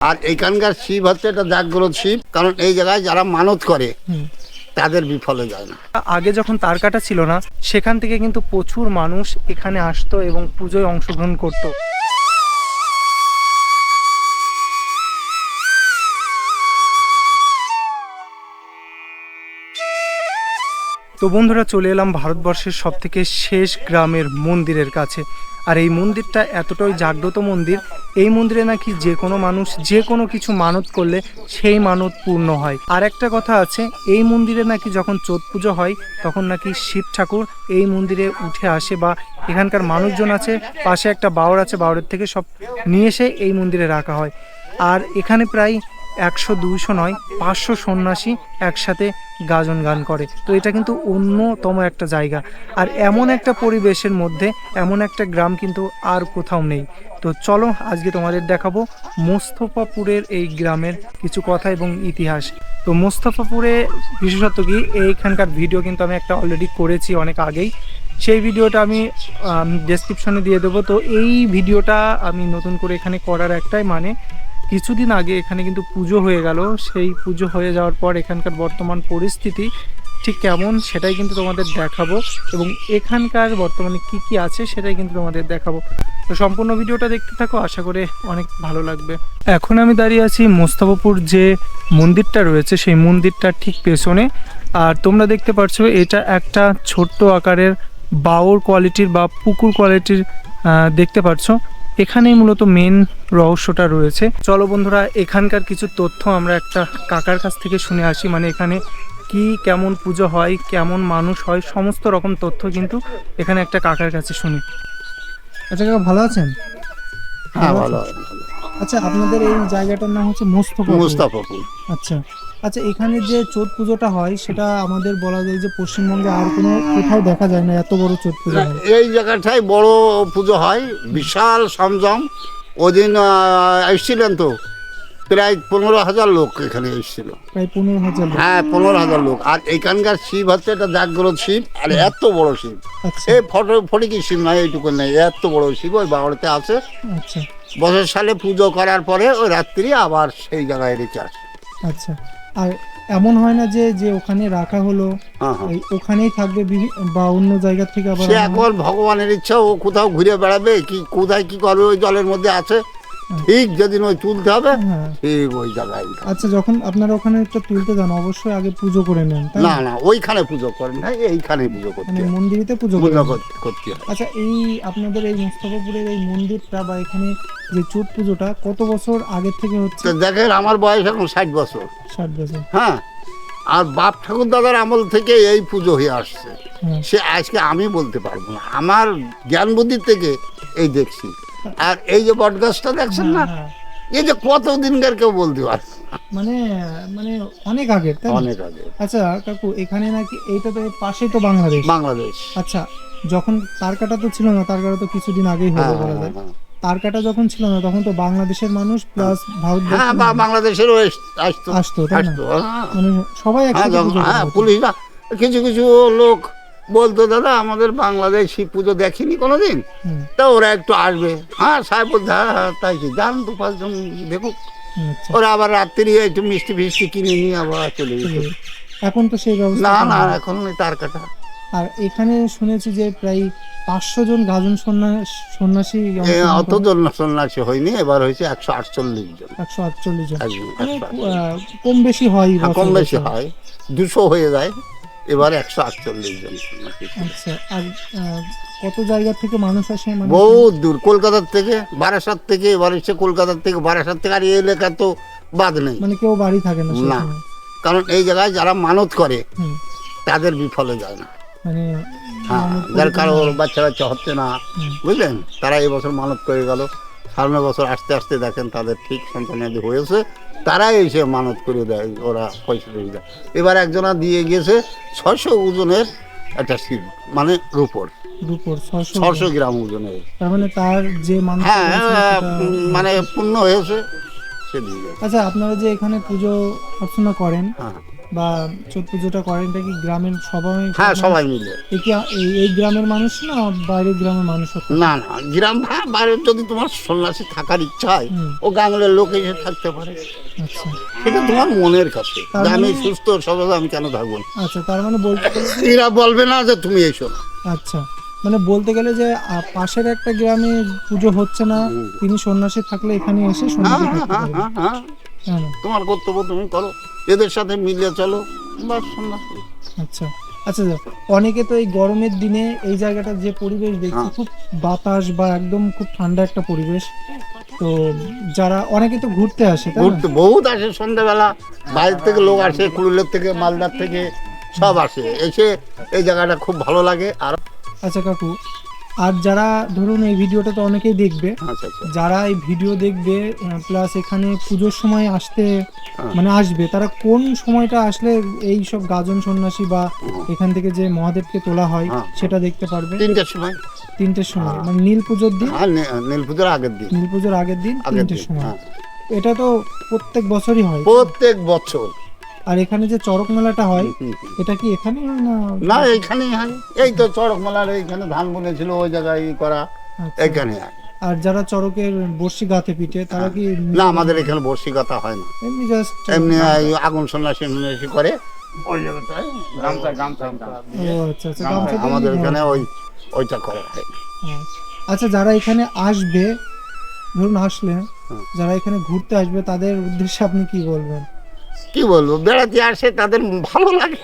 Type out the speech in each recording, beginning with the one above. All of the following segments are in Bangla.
আর এখানকার শিব হচ্ছে এটা জাগ্রত শিব কারণ এই জায়গায় যারা মানত করে। তাদের বিফলে যায় না। আগে যখন তার কাটা ছিল না সেখান থেকে কিন্তু প্রচুর মানুষ এখানে আসতো এবং পুজোয় অংশগ্রহণ করত। তো বন্ধুরা চলে এলাম ভারতবর্ষের সবথেকে শেষ গ্রামের মন্দিরের কাছে। আর এই মন্দিরটা এতটাই জাগ্রত মন্দির, এই মন্দিরে নাকি যে কোনো মানুষ, যে কোনো কিছু মানত করলে সেই মানত পূর্ণ হয়। আর একটা কথা আছে, এই মন্দিরে নাকি যখন চোট পুজো হয়, তখন নাকি শিব ঠাকুর এই মন্দিরে উঠে আসে বা এখানকার মানুষজন আছে, পাশে একটা বাওর আছে বাওরের থেকে সব নিয়ে এসে এই মন্দিরে রাখা হয়। আর এখানে প্রায় একশো, দুইশো নয়, পাঁচশো সন্ন্যাসী একসাথে গাজন গান করে। তো এটা কিন্তু অন্যতম একটা জায়গা। আর এমন একটা পরিবেশের মধ্যে, এমন একটা গ্রাম কিন্তু আর কোথাও নেই। তো চলো আজকে তোমাদের দেখাবো মোস্তফাপুরের এই গ্রামের কিছু কথা এবং ইতিহাস। তো মোস্তফাপুরে বিশেষত কি, এইখানকার ভিডিও কিন্তু আমি একটা অলরেডি করেছি অনেক আগেই। সেই ভিডিওটা আমি ডেসক্রিপশনে দিয়ে দেবো। তো এই ভিডিওটা আমি নতুন করে এখানে করার একটাই মানে কিছুদিন আগে এখানে কিন্তু পুজো হয়ে গেল। সেই পুজো হয়ে যাওয়ার পর এখানকার বর্তমান পরিস্থিতি ঠিক কেমন সেটাই কিন্তু তোমাদের দেখাবো এবং এখানকার বর্তমানে কি কি আছে সেটাই কিন্তু তোমাদের দেখাবো। তো সম্পূর্ণ ভিডিওটা দেখতে থাকো, আশা করে অনেক ভালো লাগবে। এখন আমি দাঁড়িয়ে আছি মোস্তাফাপুর যে মন্দিরটা রয়েছে সেই মন্দিরটা ঠিক পেছনে। আর তোমরা দেখতে পাচ্ছ এটা একটা ছোট্ট আকারের বাউর কোয়ালিটির বা পুকুর কোয়ালিটির দেখতে পাচ্ছ এখানেই মূলত মেন রহস্যটা রয়েছে। চলো বন্ধুরা এখানকার কিছু তথ্য আমরা একটা কাকার কাছ থেকে শুনে আসি। মানে এখানে কি কেমন পুজো হয় কেমন মানুষ হয় সমস্ত রকম তথ্য কিন্তু এখানে একটা কাকার কাছে শুনি। আচ্ছা কাকা ভালো আছেন? হ্যাঁ ভালো ভালো আচ্ছা আপনাদের এই জায়গাটার নাম হচ্ছে মোস্তফা মুস্তাফাপুর। আচ্ছা আচ্ছা এখানে যে চোট পুজোটা হয় সেটা আমাদের বলা যায় যে পশ্চিমবঙ্গে আর কোনো কোথাও দেখা যায় না এত বড় চোট পুজো এই জায়গাটায় বড় পুজো হয় বিশাল সমজম ওদিন এসছিলেন তো প্রায় পনেরো হাজার লোক এখানে এসেছিল। প্রায় পনেরো হাজার হ্যাঁ পনেরো হাজার লোক। আর এখানকার শিব হচ্ছে এটা জাগ্রত শিব আর এত বড় শিব। আচ্ছা। এই ফটো ফটিকি শিব নয় এইটুকু নেই এত বড় শিব ওই বাবাড়িতে আছে। আচ্ছা। বছর সালে পুজো করার পরে ওই রাত্রি আবার সেই জায়গায় রেখে আসে আচ্ছা আর এমন হয় না যে যে ওখানে রাখা হলো হ্যাঁ হ্যাঁ। ওখানেই থাকবে বিভি- বা অন্য জায়গা থেকে আবার সে আনা হয়? এখন ভগবানের ইচ্ছা ও কোথাও ঘুরে বেড়াবে কি কোথায় কি করবে ওই জলের মধ্যে আছে? ঠিক যেদিন ওই তুলতে হবে হ্যাঁ। ঠিক ওই জায়গায় আচ্ছা যখন আপনারা ওখানে একটা তুলতে যান অবশ্যই আগে পুজো করে নেন না না? ওইখানে পুজো করেন না এইখানে পুজো করতে মানে মন্দিরেতে পুজো করে পুজো করতে- হয়। আচ্ছা এই আপনাদের এই মুস্তফাপুরের এই মন্দিরটা বা এখানে যে চোট পুজোটা কত বছর আগের থেকে হচ্ছে? দেখেন আমার বয়স এখন ষাট বছর। ষাট বছর। হ্যাঁ আর বাপ ঠাকুর দাদার আমল থেকে এই পুজো হয়ে আসছে। হ্যাঁ। সে আজকে আমি বলতে পারব না। আমার জ্ঞান বুদ্ধির থেকে এই দেখছি। আর এই যে বট গাছটা দেখছেন না? হ্যাঁ, এই যে কত দিনকার কেউ বলতে পারছে মানে মানে অনেক তাই অনেক আগে আচ্ছা কাকু এখানে নাকি এইটা তো পাশেই তো বাংলাদেশ। বাংলাদেশ। আচ্ছা যখন তার কাটা তো ছিল না তার কাটা তো কিছুদিন আগেই হ্যাঁ বলা হ্যাঁ, যায়। হ্যাঁ। তার কাটা যখন ছিল না তখন তো বাংলাদেশের মানুষ প্লাস ভারতবর্ষ হ্যাঁ বা বাংলাদেশেরও আসতো। আসতো তাই না? হ্যাঁ। মানে সবাই হ্যাঁ একসাথে হ্যাঁ। পুলিশরা কিছু কিছু লোক বলতো দাদা আমাদের বাংলাদেশ শিব পুজো দেখিনি কোনোদিন? তা ওরা একটু আসবে। হ্যাঁ সাহেব বলতে হ্যাঁ হ্যাঁ, তাই কি? যান দু পাঁচজন দেখুক। আচ্ছা। ওরা আবার রাত্রি একটু মিষ্টি ফিষ্টি কিনে নিয়ে আবার চলে যেত আছে। এখন তো সেই ব্যবস্থা না না। এখন ওই তার কাটা। আর এখানে শুনেছি যে প্রায় পাঁচশো জন গাজন সন্ন্যাস সন্ন্যাসী এ, অত জন সন্ন্যাসী হয়নি এবার হয়েছে একশো আটচল্লিশ জন। একশো আটচল্লিশ জন। মানে, 148 আহ, কম বেশি হয় হ্যাঁ, কম বেশি হয়। দুশো হয়ে যায়। এবার একশো আটচল্লিশ জন। আচ্ছা আর কত জায়গা থেকে মানুষ আসে মানে? বহুত দূর কলকাতার থেকে বারাসাত থেকে এবার এসে কলকাতার থেকে বারাসাত থেকে আর এই এলাকা তো বাদ নেই। মানে কেউ বাড়ি থাকে না না। কারণ এই জায়গায় যারা মানত করে তাদের বিফলে যায় না। মানে হ্যাঁ যার করে বাচ্চা বাচ্চা হচ্ছে না। বুঝলেন? তারা এই বছর মানত করে গেল। সামনে বছর আস্তে আস্তে দেখেন তাদের ঠিক সন্তানাদি হয়েছে। তারাই এসে মানত করে দেয় ওরা পয়সা দিয়ে দেয়। এবার একজনা দিয়ে গেছে ছশো ওজনের একটা শিব মানে রুপোর। ছশো গ্রাম ওজনের। তার মানে তার যে হ্যাঁ সেটা- উম, মানে পূর্ণ হয়েছে সে দিয়ে আচ্ছা আপনারা যে এখানে পুজো অর্চনা করেন হ্যাঁ। বা ছট পুজোটা করেন এটা কি গ্রামের সবাই হ্যাঁ সবাই মিলে। এই এই- এই গ্রামের মানুষ না বাইরের গ্রামের মানুষ না না গ্রাম হ্যাঁ বাইরে যদি তোমার সন্ন্যাসী থাকার ইচ্ছা হয় ও গাঙ্গলের লোক এসে থাকতে পারে। আচ্ছা। সেটা তোমার মনের কাছে। আমি মানে- সুস্থ সবল আমি কেন থাকব আচ্ছা তার মানে বলতে এরা বলবে না যে তুমি এসো। আচ্ছা মানে বলতে গেলে যে পাশের একটা গ্রামে পুজো হচ্ছে না তিনি সন্ন্যাসী থাকলে এখানে এসে সন্ন্যাসী হ্যাঁ থাকতে তোমার কর্তব্য তুমি করো। এদের সাথে মিলিয়ে চলো। বাস সন্ন্যাসী আচ্ছা। আচ্ছা। অনেকে তো এই গরমের দিনে এই জায়গাটার যে পরিবেশ দেখছি হ্যাঁ। খুব বাতাস বা একদম খুব ঠান্ডা একটা পরিবেশ। তো যারা অনেকে তো ঘুরতে আসে ঘুরতে বহুত আসে। সন্ধ্যাবেলা বাইরের থেকে লোক আসে কুড়ুলের থেকে মালদার থেকে সব আসে। এসে এই জায়গাটা খুব ভালো লাগে। আর আচ্ছা কাকু আর যারা ধরুন এই ভিডিওটা তো অনেকেই দেখবে আচ্ছা আচ্ছা। যারা এই ভিডিও দেখবে প্লাস এখানে পুজোর সময় আসতে হ্যাঁ। মানে আসবে তারা কোন সময়টা আসলে এই সব গাজন সন্ন্যাসী বা এখান থেকে যে মহাদেবকে তোলা হয় হ্যাঁ। সেটা দেখতে পারবে। তিনটের সময়। তিনটের সময় মানে নীল পুজোর দিন। নীল পুজোর আগের দিন। নীল পুজোর আগের দিন তিনটের সময়। হ্যাঁ। এটা তো প্রত্যেক বছরই হয়। প্রত্যেক বছর। আর এখানে যে চড়ক মেলাটা হয়। এটা কি এখানে না? না এইখানেই হয়। এই তো চড়ক মেলার এইখানে ধান বনেছিল ওই জায়গায় ই করা। আচ্ছা। এইখানে হয়। আর যারা চড়কের বর্ষি গাঁথে পিঠে তারা কি না আমাদের এখানে বর্ষি কথা হয় না। এমনি জাস্ট এমনি আগুন সন্ন্যাসী সন্ন্যাসী করে। ওই জায়গাটায় গামছা গামছা ও আচ্ছা আচ্ছা গামছা আমাদের এখানে ওই ওইটা করা হয়। হ্যাঁ। আচ্ছা যারা এখানে আসবে ধরুন আসলে যারা এখানে ঘুরতে আসবে তাদের উদ্দেশ্যে আপনি কি বলবেন? কি বলব বেড়াতে আসে তাদের ভালো লাগে।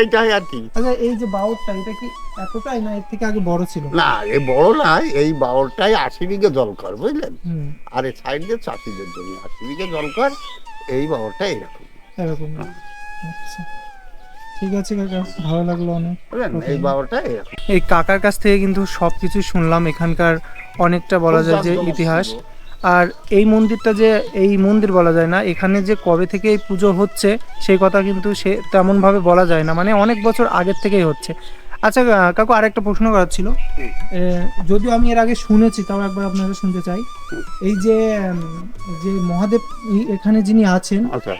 এইটাই আর কি। আচ্ছা এই যে বাউরটা এটা কি এতটাই না এর থেকে আগে বড় ছিল? না এই বড় নয় এই বাউলটাই আশি বিঘে জলকর বুঝলেন? আর এই সাইড দিয়ে চাষিদের জন্য আশি বিঘে জলকর এই বাউলটা এরকম। এরকম আচ্ছা। ঠিক আছে কাকা ভালো লাগল অনেক। বুঝলেন এই বাউলটা এরকম। এই কাকার কাছ থেকে কিন্তু সব কিছু শুনলাম এখানকার অনেকটা বলা যায় যে ইতিহাস। আর এই মন্দিরটা যে এই মন্দির বলা যায় না এখানে যে কবে থেকে এই পুজো হচ্ছে সেই কথা কিন্তু সে তেমনভাবে বলা যায় না। মানে অনেক বছর আগের থেকেই হচ্ছে। আচ্ছা কাকু আরেকটা প্রশ্ন করার ছিল। যদিও আমি এর আগে শুনেছি তাও একবার আপনাকে শুনতে চাই। এই যে যে মহাদেব এখানে যিনি আছেন আচ্ছা।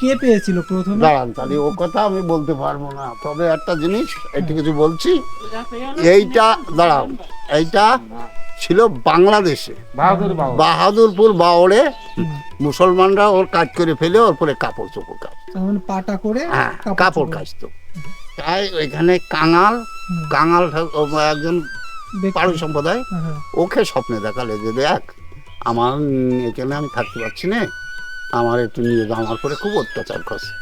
কে পেয়েছিল প্রথমে? দাঁড়ান তাহলে ও কথা আমি বলতে পারব না। তবে একটা জিনিস একটু কিছু বলছি। এইটা দাঁড়াও এইটা ছিল বাংলাদেশে। বাহাদুরপুর বাওড়ে মুসলমানরা ওর কাজ করে ফেলে ওর পরে কাপড় চোপড় কাজ পাটা করে হ্যাঁ কাপড়। কাচতো। তাই ওইখানে কাঙাল কাঙাল একজন। পাড়ু সম্প্রদায় হ্যাঁ, হ্যাঁ। ওকে স্বপ্নে দেখালে যে দেখ আমার এখানে আমি থাকতে পারছি না আমার একটু নিয়ে যাও আমার পরে খুব অত্যাচার করছে।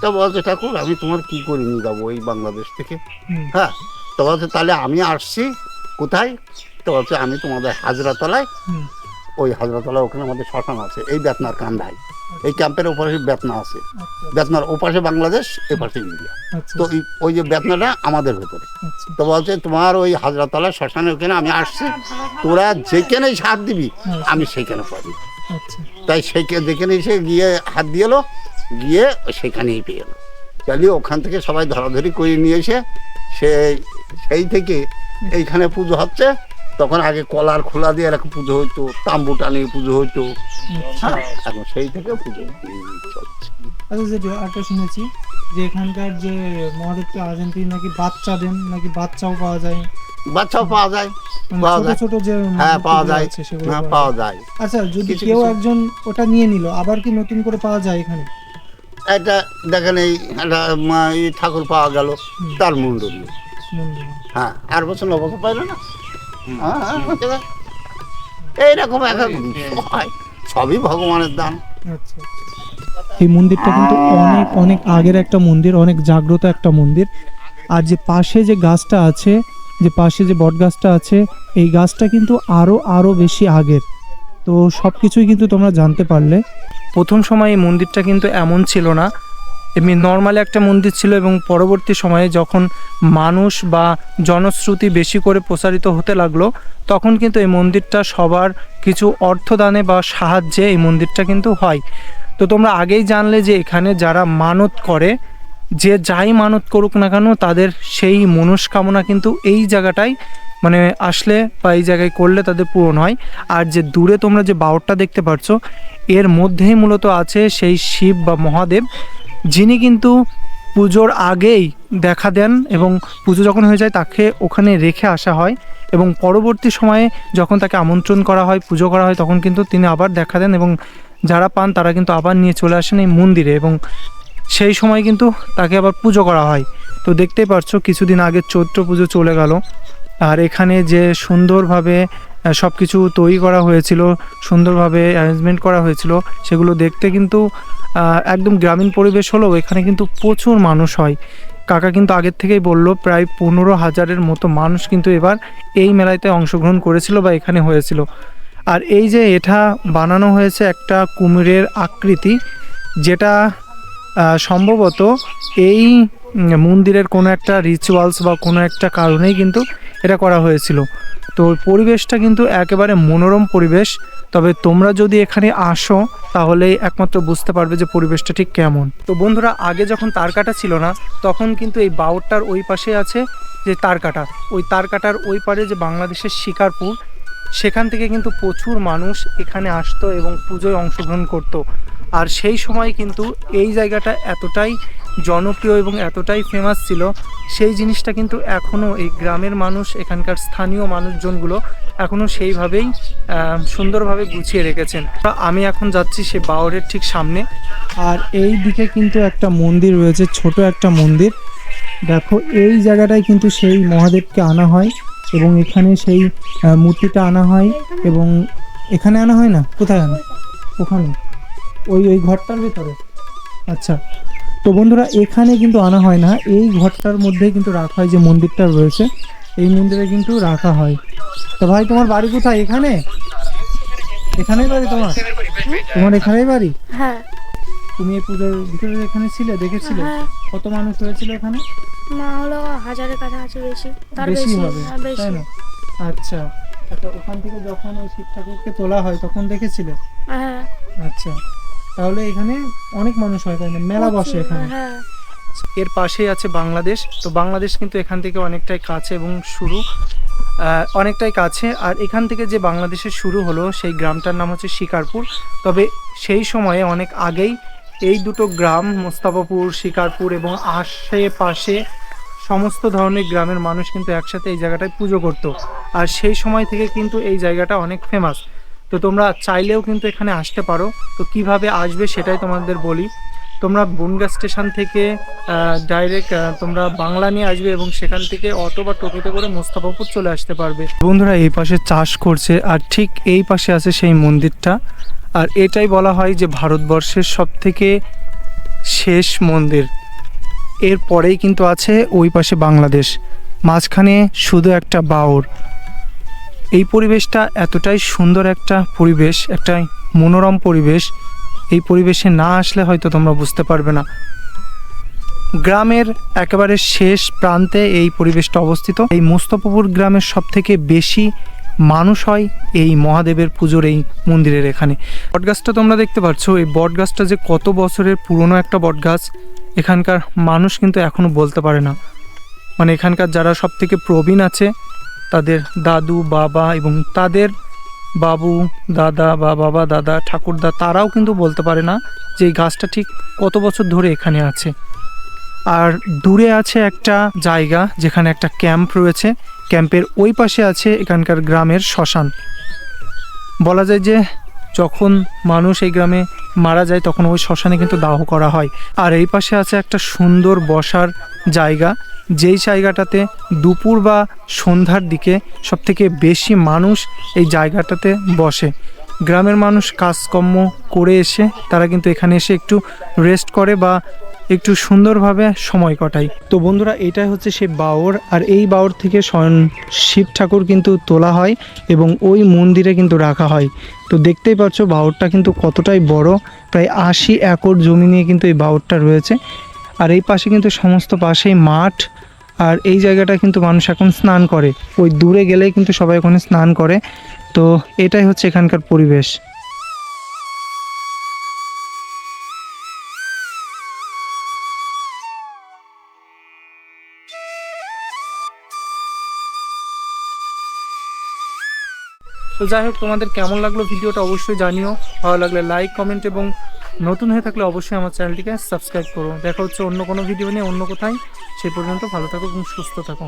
তা বলছে ঠাকুর আমি তোমার কি করে নিয়ে যাব এই বাংলাদেশ থেকে? হ্যাঁ তো বলছে তাহলে আমি আসছি কোথায়? তো বলছে আমি তোমাদের হাজরাতলায় ওই হাজরাতলায় ওখানে আমাদের শ্মশান আছে এই বেতনার কান্দায়। এই ক্যাম্পের ওপাশে বেতনা আছে। আচ্ছা, বেতনার ওপাশে বাংলাদেশ এপাশে ইন্ডিয়া। আচ্ছা, তো ওই যে বেতনাটা আমাদের ভেতরে। আচ্ছা, তো বলছে তোমার ওই হাজরাতলা শ্মশানে ওখানে আমি আসছি তোরা যেখানে হাত দিবি আমি সেইখানে পাবি আচ্ছা, তাই সেইখানে যেখানে এসে গিয়ে হাত দিয়ে এলো গিয়ে সেখানেই পেয়ে এলো। তাহলে ওখান থেকে সবাই ধরাধরি করে নিয়ে এসে সেই সেই থেকে এইখানে পুজো হচ্ছে। তখন আগে কলার খোলা দিয়ে এরকম পুজো হইতো তাম্বু টানিয়ে পুজো হইতো। আচ্ছা। হ্যাঁ এখন সেই থেকে পুজো আচ্ছা একটা শুনেছি যে এখানকার যে মহাদেবকে আছেন তিনি নাকি বাচ্চা দেন নাকি বাচ্চাও পাওয়া যায়? বাচ্চাও পাওয়া যায় মানে পাওয়া যায়। ছোট যে হ্যাঁ পাওয়া যায়। হ্যাঁ পাওয়া যায়। আচ্ছা যদি কেউ একজন ওটা নিয়ে নিল আবার কি নতুন করে পাওয়া যায় এখানে? এটা দেখেন এই ঠাকুর পাওয়া গেল তার মুন্ডলি হ্যাঁ আর বছর ন বছর পাইলো না? এইরকম এক এক হয়। সবই ভগবানের দান। আচ্ছা এই মন্দিরটা কিন্তু অনেক অনেক আগের একটা মন্দির অনেক জাগ্রত একটা মন্দির। আর যে পাশে যে গাছটা আছে যে পাশে যে বট গাছটা আছে এই গাছটা কিন্তু আরও আরও বেশি আগের। তো সব কিছুই কিন্তু তোমরা জানতে পারলে। প্রথম সময় এই মন্দিরটা কিন্তু এমন ছিল না এমনি নর্মালি একটা মন্দির ছিল এবং পরবর্তী সময়ে যখন মানুষ বা জনশ্রুতি বেশি করে প্রসারিত হতে লাগল, তখন কিন্তু এই মন্দিরটা সবার কিছু অর্থদানে বা সাহায্যে এই মন্দিরটা কিন্তু হয়। তো তোমরা আগেই জানলে যে এখানে যারা মানত করে, যে যাই মানত করুক না কেন, তাদের সেই মনস্কামনা কিন্তু এই জায়গাটায় মানে আসলে বা এই জায়গায় করলে তাদের পূরণ হয়। আর যে দূরে তোমরা যে বাউরটা দেখতে পাচ্ছ এর মধ্যেই মূলত আছে সেই শিব বা মহাদেব। যিনি কিন্তু পুজোর আগেই দেখা দেন এবং পুজো যখন হয়ে যায় তাকে ওখানে রেখে আসা হয় এবং পরবর্তী সময়ে যখন তাকে আমন্ত্রণ করা হয়, পুজো করা হয়, তখন কিন্তু তিনি আবার দেখা দেন এবং যারা পান তারা কিন্তু আবার নিয়ে চলে আসেন এই মন্দিরে এবং সেই সময় কিন্তু তাকে আবার পুজো করা হয়। তো দেখতেই পারছ, কিছুদিন আগে চৈত্র পুজো চলে গেল। আর এখানে যে সুন্দরভাবে সব কিছু তৈরি করা হয়েছিল, সুন্দরভাবে অ্যারেঞ্জমেন্ট করা হয়েছিল, সেগুলো দেখতে কিন্তু একদম গ্রামীণ পরিবেশ হলেও এখানে কিন্তু প্রচুর মানুষ হয়। কাকা কিন্তু আগের থেকেই বলল, প্রায় পনেরো হাজারের মতো মানুষ কিন্তু এবার এই মেলাতে অংশগ্রহণ করেছিল বা এখানে হয়েছিল। আর এই যে এটা বানানো হয়েছে একটা কুমিরের আকৃতি, যেটা সম্ভবত এই মন্দিরের কোনো একটা রিচুয়ালস বা কোনো একটা কারণেই কিন্তু এটা করা হয়েছিল। তো পরিবেশটা কিন্তু একেবারে মনোরম পরিবেশ। তবে তোমরা যদি এখানে আসো, তাহলে একমাত্র বুঝতে পারবে যে পরিবেশটা ঠিক কেমন। তো বন্ধুরা, আগে যখন তার কাটা ছিল না, তখন কিন্তু এই বাউরটার ওই পাশে আছে যে তার কাটা। ওই তার কাটার ওই পারে যে বাংলাদেশের শিকারপুর, সেখান থেকে কিন্তু প্রচুর মানুষ এখানে আসতো এবং পুজোয় অংশগ্রহণ করত। আর সেই সময় কিন্তু এই জায়গাটা এতটাই জনপ্রিয় এবং এতটাই ফেমাস ছিল, সেই জিনিসটা কিন্তু এখনও এই গ্রামের মানুষ, এখানকার স্থানীয় মানুষজনগুলো এখনও সেইভাবেই সুন্দরভাবে গুছিয়ে রেখেছেন। আমি এখন যাচ্ছি সে বাওরের ঠিক সামনে। আর এই দিকে কিন্তু একটা মন্দির রয়েছে, ছোট একটা মন্দির। দেখো, এই জায়গাটায় কিন্তু সেই মহাদেবকে আনা হয় এবং এখানে সেই মূর্তিটা আনা হয় এবং এখানে আনা হয় না? কোথায় আনা? ওখানে। ওই ওই ঘরটার ভিতরে। আচ্ছা তো বন্ধুরা এখানে কিন্তু আনা হয় না। এই ঘরটার মধ্যে কিন্তু রাখা হয় যে মন্দিরটা রয়েছে। এই মন্দিরে কিন্তু রাখা হয়। তো ভাই তোমার বাড়ি কোথায়? এখানে? এখানেই বাড়ি তোমার? তোমার এখানেই বাড়ি? হ্যাঁ। তুমি এই পুজোর ভিতরে এখানে ছিলে দেখেছিলে? হ্যাঁ। কত মানুষ হয়েছিল এখানে? মা হলো হাজারের কাছাকাছি বেশি। তার বেশি বেশি হবে হ্যাঁ, তাই না? আচ্ছা। আচ্ছা ওখান থেকে যখন ওই শিব ঠাকুরকে তোলা হয় তখন দেখেছিলে? হ্যাঁ। আচ্ছা। তাহলে এখানে অনেক মানুষ হয় তাই না? মেলা বসে এখানে। হ্যাঁ। এর পাশেই আছে বাংলাদেশ। তো বাংলাদেশ কিন্তু এখান থেকে অনেকটাই কাছে এবং শুরু অনেকটাই কাছে। আর এখান থেকে যে বাংলাদেশের শুরু হলো সেই গ্রামটার নাম হচ্ছে শিকারপুর। তবে সেই সময়ে অনেক আগেই এই দুটো গ্রাম মোস্তাফাপুর শিকারপুর এবং আশেপাশে সমস্ত ধরনের গ্রামের মানুষ কিন্তু একসাথে এই জায়গাটায় পুজো করতো। আর সেই সময় থেকে কিন্তু এই জায়গাটা অনেক ফেমাস তো তোমরা চাইলেও কিন্তু এখানে আসতে পারো। তো কীভাবে আসবে সেটাই তোমাদের বলি। তোমরা বনগা স্টেশন থেকে ডাইরেক্ট তোমরা বাংলা নিয়ে আসবে এবং সেখান থেকে অটো বা টোটোতে করে মোস্তাফাপুর চলে আসতে পারবে। বন্ধুরা, এই পাশে চাষ করছে আর ঠিক এই পাশে আছে সেই মন্দিরটা। আর এটাই বলা হয় যে ভারতবর্ষের সব থেকে শেষ মন্দির। এর পরেই কিন্তু আছে ওই পাশে বাংলাদেশ। মাঝখানে শুধু একটা বাওর এই পরিবেশটা এতটাই সুন্দর একটা পরিবেশ, একটা মনোরম পরিবেশ। এই পরিবেশে না আসলে হয়তো তোমরা বুঝতে পারবে না। গ্রামের একেবারে শেষ প্রান্তে এই পরিবেশটা অবস্থিত। এই মোস্তফাপুর গ্রামের সব থেকে বেশি মানুষ হয় এই মহাদেবের পুজোর এই মন্দিরের এখানে। বটগাছটা তোমরা দেখতে পাচ্ছ, এই বটগাছটা যে কত বছরের পুরনো একটা বটগাছ, এখানকার মানুষ কিন্তু এখনও বলতে পারে না। মানে এখানকার যারা সব থেকে প্রবীণ আছে তাদের দাদু, বাবা এবং তাদের বাবু, দাদা বা বাবা, দাদা, ঠাকুরদা তারাও কিন্তু বলতে পারে না যে এই গাছটা ঠিক কত বছর ধরে এখানে আছে। আর দূরে আছে একটা জায়গা যেখানে একটা ক্যাম্প রয়েছে। ক্যাম্পের ওই পাশে আছে এখানকার গ্রামের শ্মশান। বলা যায় যে যখন মানুষ এই গ্রামে মারা যায় তখন ওই শ্মশানে কিন্তু দাহ করা হয়। আর এই পাশে আছে একটা সুন্দর বসার জায়গা। যেই জায়গাটাতে দুপুর বা সন্ধ্যার দিকে সবথেকে বেশি মানুষ এই জায়গাটাতে বসে। গ্রামের মানুষ কাজকর্ম করে এসে তারা কিন্তু এখানে এসে একটু রেস্ট করে বা একটু সুন্দরভাবে সময় কাটায়। তো বন্ধুরা, এটাই হচ্ছে সেই বাওর আর এই বাওর থেকে স্বয়ং শিব ঠাকুর কিন্তু তোলা হয় এবং ওই মন্দিরে কিন্তু রাখা হয়। তো দেখতেই পাচ্ছ বাওরটা কিন্তু কতটাই বড়। প্রায় আশি একর জমি নিয়ে কিন্তু এই বাওরটা রয়েছে। আর এই পাশে কিন্তু সমস্ত পাশেই মাঠ আর এই জায়গাটা কিন্তু মানুষ এখন স্নান করে। ওই দূরে গেলেই কিন্তু সবাই ওখানে স্নান করে। তো এটাই হচ্ছে এখানকার পরিবেশ। তো যাই হোক, তোমাদের কেমন লাগল ভিডিওটা অবশ্যই জানিও। ভালো লাগলে লাইক কমেন্ট এবং নতুন হয়ে থাকলে অবশ্যই আমার চ্যানেলটিকে সাবস্ক্রাইব করো। দেখা হচ্ছে অন্য কোনো ভিডিও নিয়ে অন্য কোথায়। সেই পর্যন্ত ভালো থাকো এবং সুস্থ থাকো।